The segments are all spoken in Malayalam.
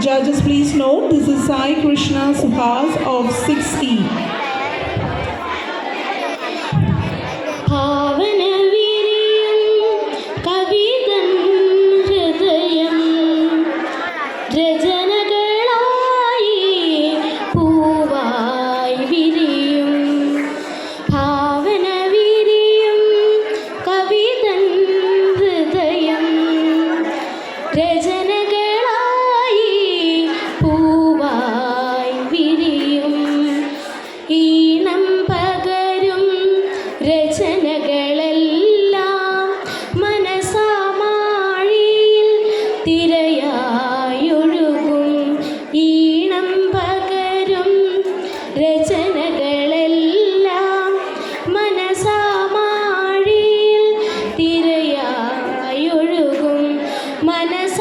Judges, please note this is Sai Krishna Suhas of 6E. രചനകളെല്ലാം മനസാമാഴിയിൽ തിരയായൊഴുകും. മനസാമാഴിയിൽ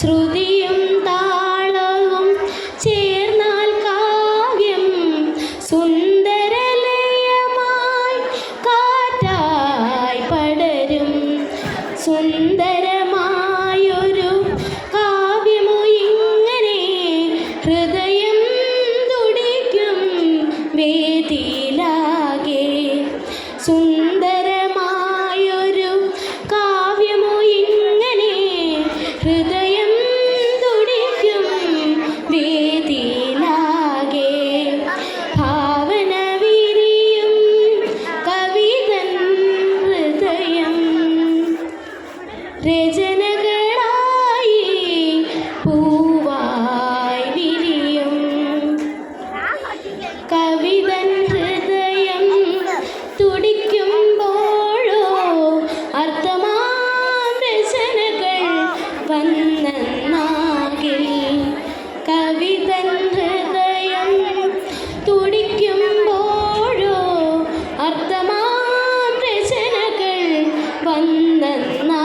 ശ്രുതിയും രചനകളായി പൂവായി വിരിയും. കവിതൻ ഹൃദയം തുടിക്കുമ്പോഴോ അർത്ഥമാം രചനകൾ വന്നെന്നാകിൽ കവിതൻ ഹൃദയം തുടിക്കുമ്പോഴോ അർത്ഥമാം രചനകൾ വന്നെന്നാകിൽ